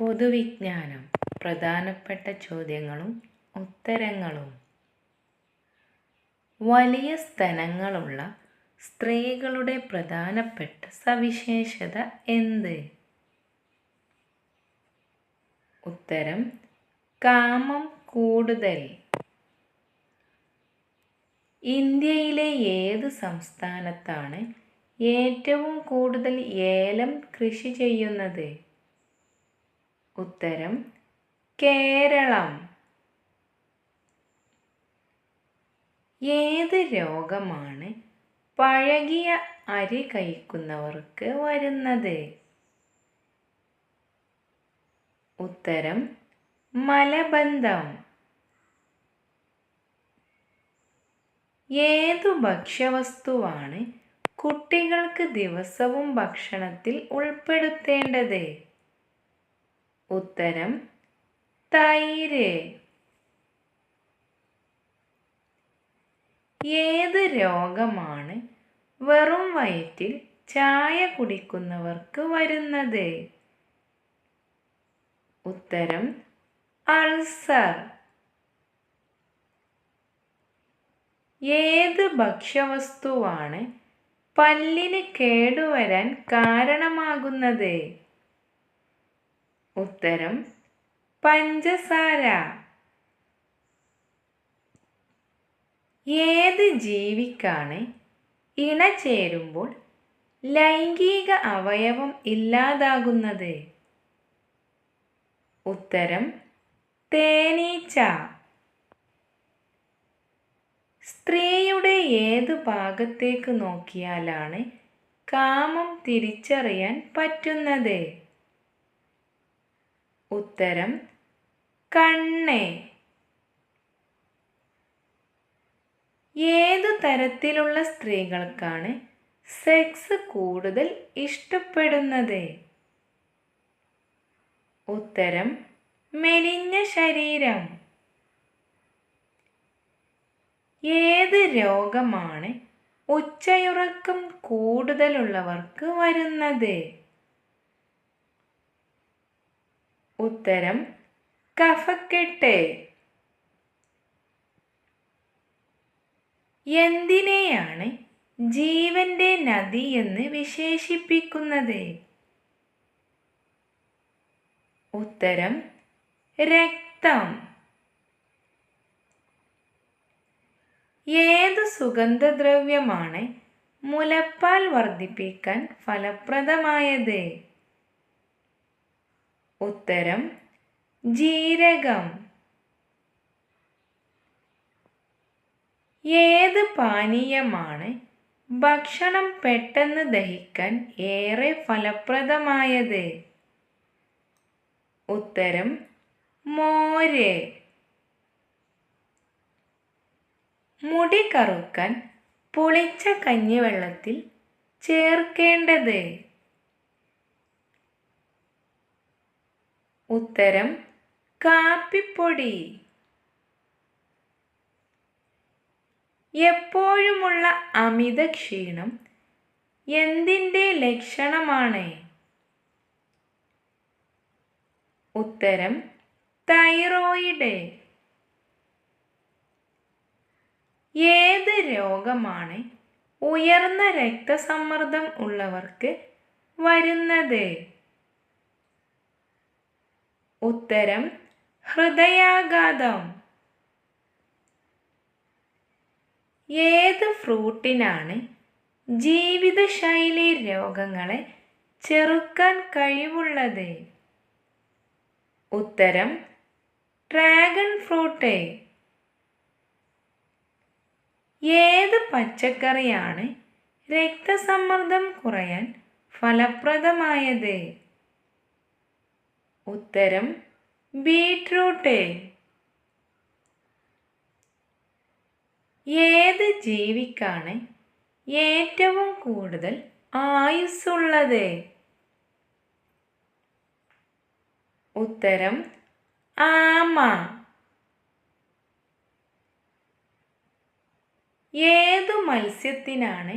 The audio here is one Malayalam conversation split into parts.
പൊതുവിജ്ഞാനം പ്രധാനപ്പെട്ട ചോദ്യങ്ങളും ഉത്തരങ്ങളും. വലിയ സ്തനങ്ങളുള്ള സ്ത്രീകളുടെ പ്രധാനപ്പെട്ട സവിശേഷത എന്ത്? ഉത്തരം കാമം കൂടുതൽ. ഇന്ത്യയിലെ ഏത് സംസ്ഥാനത്താണ് ഏറ്റവും കൂടുതൽ ഏലം കൃഷി ചെയ്യുന്നത്? ഉത്തരം കേരളം. ഏത് രോഗമാണ് പഴകിയ അരി കഴിക്കുന്നവർക്ക് വരുന്നത്? ഉത്തരം മലബന്ധം. ഏതു ഭക്ഷ്യവസ്തുവാണ് കുട്ടികൾക്ക് ദിവസവും ഭക്ഷണത്തിൽ ഉൾപ്പെടുത്തേണ്ടത്? ഉത്തരം തൈര്. ഏത് രോഗമാണ് വെറും വയറ്റിൽ ചായ കുടിക്കുന്നവർക്ക് വരുന്നത്? ഉത്തരം അൾസർ. ഏത് ഭക്ഷ്യവസ്തുവാണ് പല്ലിന് കേടുവരാൻ കാരണമാകുന്നത്? ഉത്തരം പഞ്ചസാര. ഏത് ജീവിക്കാണ് ഇണ ചേരുമ്പോൾ ലൈംഗിക അവയവം ഇല്ലാതാകുന്നത്? ഉത്തരം തേനീച്ച. സ്ത്രീയുടെ ഏത് ഭാഗത്തേക്ക് നോക്കിയാലാണ് കാമം തിരിച്ചറിയാൻ പറ്റുന്നത്? ഉത്തരം കണ്ണേ. ഏതു തരത്തിലുള്ള സ്ത്രീകൾക്കാണ് സെക്സ് കൂടുതൽ ഇഷ്ടപ്പെടുന്നത്? ഉത്തരം മെലിഞ്ഞ ശരീരം. ഏത് രോഗമാണ് ഉച്ചയുറക്കം കൂടുതലുള്ളവർക്ക് വരുന്നത്? ഉത്തരം കഫക്കെട്ട്. എന്തിനെയാണ് ജീവന്റെ നദി എന്ന് വിശേഷിപ്പിക്കുന്നത്? ഉത്തരം രക്തം. ഏത് സുഗന്ധദ്രവ്യമാണ് മുലപ്പാൽ വർദ്ധിപ്പിക്കാൻ ഫലപ്രദമായത്? ഉത്തരം ജീരകം. ഏത് പാനീയമാണ് ഭക്ഷണം പെട്ടെന്ന് ദഹിക്കാൻ ഏറെ ഫലപ്രദമായത്? ഉത്തരം മോര്. മുടി കറുക്കാൻ പുളിച്ച കഞ്ഞിവെള്ളത്തിൽ ചേർക്കേണ്ടത്? ഉത്തരം കാപ്പിപ്പൊടി. എപ്പോഴുമുള്ള അമിത ക്ഷീണം എന്തിന്റെ ലക്ഷണമാണ്? ഉത്തരം തൈറോയിഡ്. ഏത് രോഗമാണ് ഉയർന്ന രക്തസമ്മർദ്ദം ഉള്ളവർക്ക് വരുന്നത്? ഉത്തരം ഹൃദയാഘാതം. ഏത് ഫ്രൂട്ടിനാണ് ജീവിതശൈലി രോഗങ്ങളെ ചെറുക്കാൻ കഴിവുള്ളത്? ഉത്തരം ഡ്രാഗൺ ഫ്രൂട്ട്. ഏത് പച്ചക്കറിയാണ് രക്തസമ്മർദ്ദം കുറയാൻ ഫലപ്രദമായത്? ഉത്തരം ബീട്രൂട്ട്. ഏത് ജീവിക്കാണ് ഏറ്റവും കൂടുതൽ ആയുസ്സുള്ളത്? ഉത്തരം ആമ. ഏതു മത്സ്യത്തിനാണ്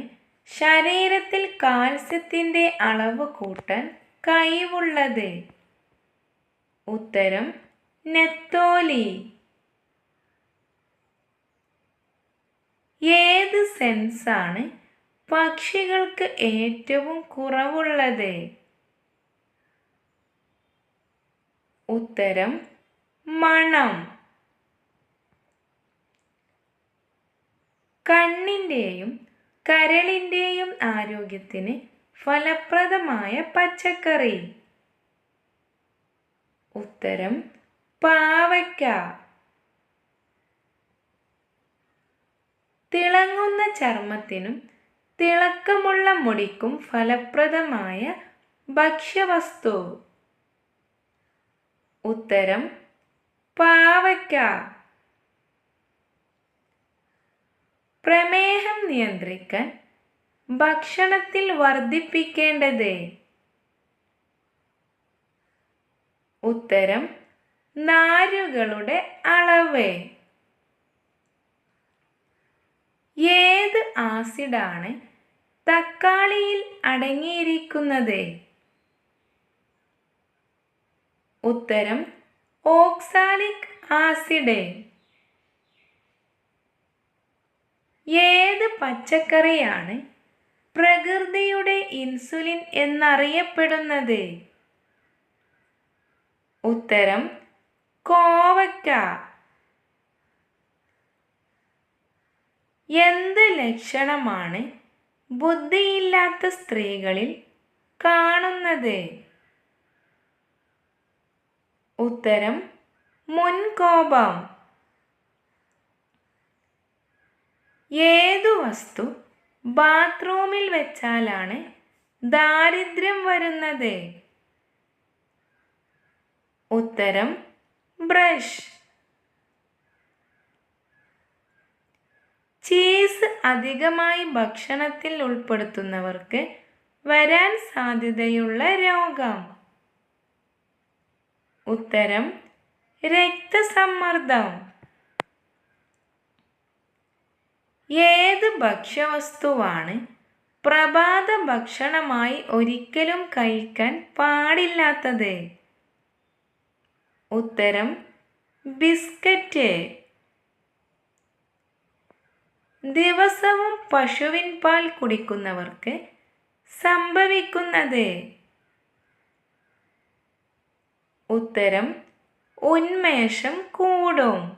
ശരീരത്തിൽ കാൽസ്യത്തിന്റെ അളവ് കൂട്ടാൻ കഴിവുള്ളത്? ഉത്തരം നെത്തോലി. ഏത് സെൻസാണ് പക്ഷികൾക്ക് ഏറ്റവും കുറവുള്ളത്? ഉത്തരം മണം. കണ്ണിന്റെയും കരളിന്റെയും ആരോഗ്യത്തിന് ഫലപ്രദമായ പച്ചക്കറി. ഉത്തരം പാവയ്ക്ക. തിളങ്ങുന്ന ചർമ്മത്തിനും തിളക്കമുള്ള മുടിക്കും ഫലപ്രദമായ ഭക്ഷ്യവസ്തു. ഉത്തരം പാവയ്ക്ക. പ്രമേഹം നിയന്ത്രിക്കാൻ ഭക്ഷണത്തിൽ വർദ്ധിപ്പിക്കേണ്ടത് ഉത്തരം നാരുകളുടെ അളവ്. ഏത് ആസിഡാണ് തക്കാളിയിൽ അടങ്ങിയിരിക്കുന്നത്? ഉത്തരം ഓക്സാലിക് ആസിഡ്. ഏത് പച്ചക്കറിയാണ് പ്രകൃതിയുടെ ഇൻസുലിൻ എന്നറിയപ്പെടുന്നത്? ഉത്തരം കോവയ്ക്ക എന്ത് ലക്ഷണമാണ് ബുദ്ധിയില്ലാത്ത സ്ത്രീകളിൽ കാണുന്നത്? ഉത്തരം മുൻകോപം. ഏതു വസ്തു ബാത്റൂമിൽ വെച്ചാലാണ് ദാരിദ്ര്യം വരുന്നത്? ഉത്തരം ബ്രഷ്. ചീസ് അധികമായി ഭക്ഷണത്തിൽ ഉൾപ്പെടുത്തുന്നവർക്ക് വരാൻ സാധ്യതയുള്ള രോഗം. ഉത്തരം രക്തസമ്മർദ്ദം. ഏത് ഭക്ഷ്യവസ്തുവാണ് പ്രഭാത ഭക്ഷണമായി ഒരിക്കലും കഴിക്കാൻ പാടില്ലാത്തത്? ഉത്തരം ബിസ്ക്കറ്റ്. ദിവസവും പശുവിൻ പാൽ കുടിക്കുന്നവർക്ക് സംഭവിക്കുന്നത്. ഉത്തരം ഉന്മേഷം കൂടും.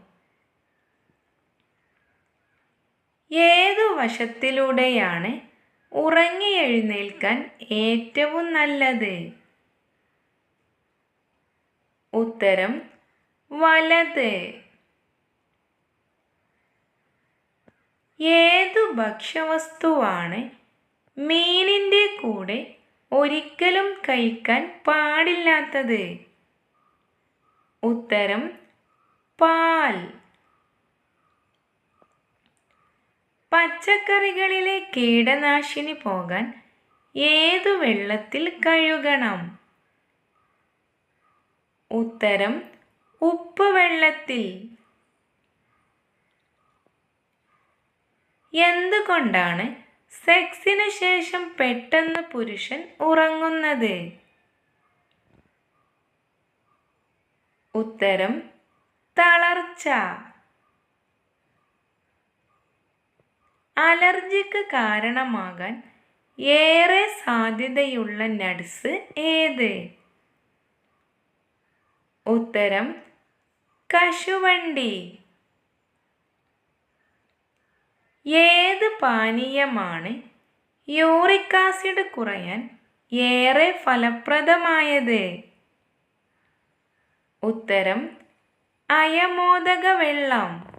ഏതു വശത്തിലൂടെയാണ് ഉറങ്ങി എഴുന്നേൽക്കാൻ ഏറ്റവും നല്ലത്? ഉത്തരം വലത്. ഏതു ഭക്ഷ്യവസ്തുവാണ് മീനിന്റെ കൂടെ ഒരിക്കലും കഴിക്കാൻ പാടില്ലാത്തത്? ഉത്തരം പാൽ. പച്ചക്കറികളിലെ കീടനാശിനി പോകാൻ ഏതു വെള്ളത്തിൽ കഴുകണം? ഉത്തരം ഉപ്പ് വെള്ളത്തിൽ എന്തുകൊണ്ടാണ് സെക്സിന് ശേഷം പെട്ടെന്ന് പുരുഷൻ ഉറങ്ങുന്നത്? ഉത്തരം തളർച്ച. അലർജിക്ക് കാരണമാകാൻ ഏറെ സാധ്യതയുള്ള നട്സ് ഏത്? ഉത്തരം കശുവണ്ടി. ഏത് പാനീയമാണ് യൂറിക് ആസിഡ് കുറയാൻ ഏറെ ഫലപ്രദമായത്? ഉത്തരം അയമോദക വെള്ളം